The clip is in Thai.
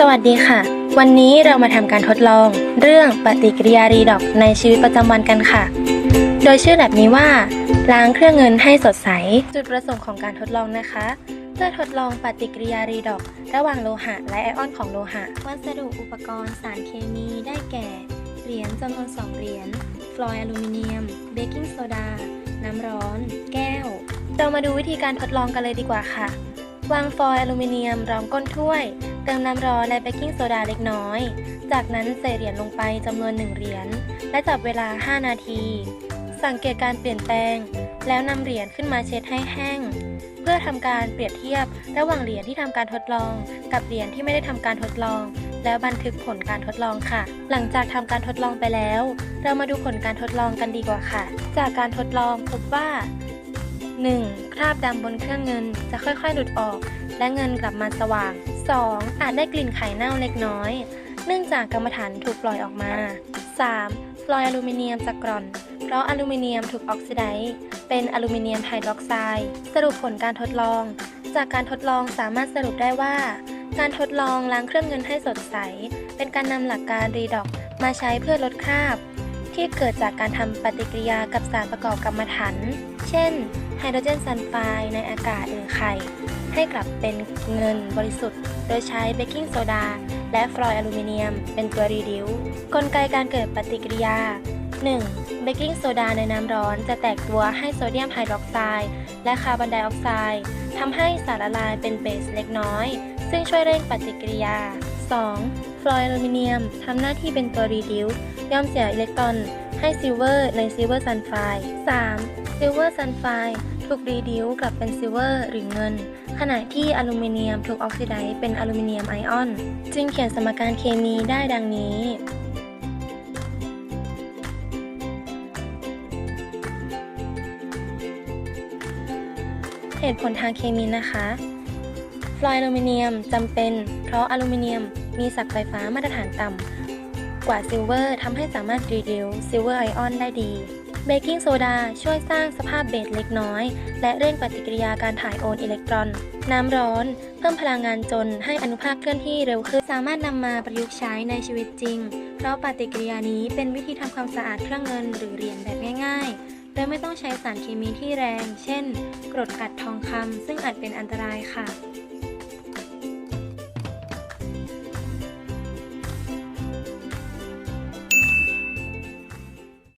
สวัสดีค่ะ วันนี้เรามาทำการทดลอง เรื่องปฏิกิริยารีดอกในชีวิตประจำวันกันค่ะ โดยชื่อแบบนี้ว่า ล้างเครื่องเงินให้สดใส จุดประสงค์ของการทดลองนะคะ เพื่อทดลองปฏิกิริยารีดอก ระหว่างโลหะและไอออนของโลหะ วัสดุอุปกรณ์สารเคมีได้แก่ เหรียญจำนวน 2 เหรียญ ฟลอยอลูมิเนียม เบกกิ้งโซดา น้ำร้อน แก้ว เรามาดูวิธีการทดลองกันเลยดีกว่าค่ะ วางฟอยล์อลูมิเนียมรองก้นถ้วย เติมน้ำร้อนและเบกกิ้งโซดาเล็กน้อย จากนั้นใส่เหรียญลงไปจำนวน 1 เหรียญ และจับเวลา 5 นาที สังเกตการเปลี่ยนแปลง แล้วนำเหรียญขึ้นมาเช็ดให้แห้ง เพื่อทำการเปรียบเทียบระหว่างเหรียญที่ทำการทดลอง กับเหรียญที่ไม่ได้ทำการทดลอง แล้วบันทึกผลการทดลองค่ะ หลังจากทำการทดลองไปแล้ว เรามาดูผลการทดลองกันดีกว่าค่ะ จากการทดลองพบว่า 1. คราบดำบนเครื่องเงินจะค่อยๆ หลุดออก และเงินกลับมาสว่าง 2. อาจได้กลิ่นไข่เน่าเล็กน้อย เนื่องจากกรรมฐานถูกปล่อยออกมา 3. ฟลอยด์อลูมิเนียมจะกร่อน เพราะอลูมิเนียมถูกออกซิไดซ์เป็นอลูมิเนียมไฮดรอกไซด์สรุปผลการทดลอง จากการทดลองสามารถสรุปได้ว่า การทดลองล้างเครื่องเงินให้สดใส เป็นการนำหลักการรีดอกมาใช้เพื่อลดคราบ ที่เกิดจากการทำปฏิกิริยากับสารประกอบกรรมฐานเช่น ไฮโดรเจนซัลไฟด์ในอากาศหรือไข่ ให้กลับเป็นเงินบริสุทธิ์ โดยใช้เบกกิ้งโซดา และฟลอยด์อลูมิเนียม เป็นตัวรีดิวกลไกการเกิดปฏิกิริยา 1. เบกกิ้งโซดาในน้ำร้อนจะแตกตัวให้โซเดียมไฮดรอกไซด์และคาร์บอนไดออกไซด์ทำให้สารละลายเป็นเบสเล็กน้อย ซึ่งช่วยเร่งปฏิกิริยา 2. ฟลอยด์อลูมิเนียมทำหน้าที่เป็นตัวรีดิวย่อมเสียอิเล็กตรอนให้ซิลเวอร์ในซิลเวอร์ซัลไฟด์ 3. ซิลเวอร์ซัลไฟด์ถูกรีดิวกลับเป็นซิลเวอร์หรือเงิน ขณะที่อลูมิเนียมถูกออกซิไดซ์เป็นอลูมิเนียมไอออน จึงเขียนสมการเคมีได้ดังนี้เหตุผลทางเคมีนะคะ ฟลอยด์อลูมิเนียมจำเป็น เพราะอลูมิเนียมมีศักย์ไฟฟ้ามาตรฐานต่ำ กว่าซิลเวอร์ทำให้สามารถรีดิวซิลเวอร์ไอออนได้ดีเบกกิ้งโซดาช่วยสร้างสภาพเบสเล็กน้อย และเร่งปฏิกิริยาการถ่ายโอนอิเล็กตรอน น้ำร้อน เพิ่มพลังงานจนให้อนุภาคเคลื่อนที่เร็วขึ้น สามารถนำมาประยุกต์ใช้ในชีวิตจริง เพราะปฏิกิริยานี้เป็นวิธีทำความสะอาดเครื่องเงินหรือเหรียญแบบง่ายๆ โดยไม่ต้องใช้สารเคมีที่แรง เช่น กรดกัดทองคำซึ่งอาจเป็นอันตรายค่ะ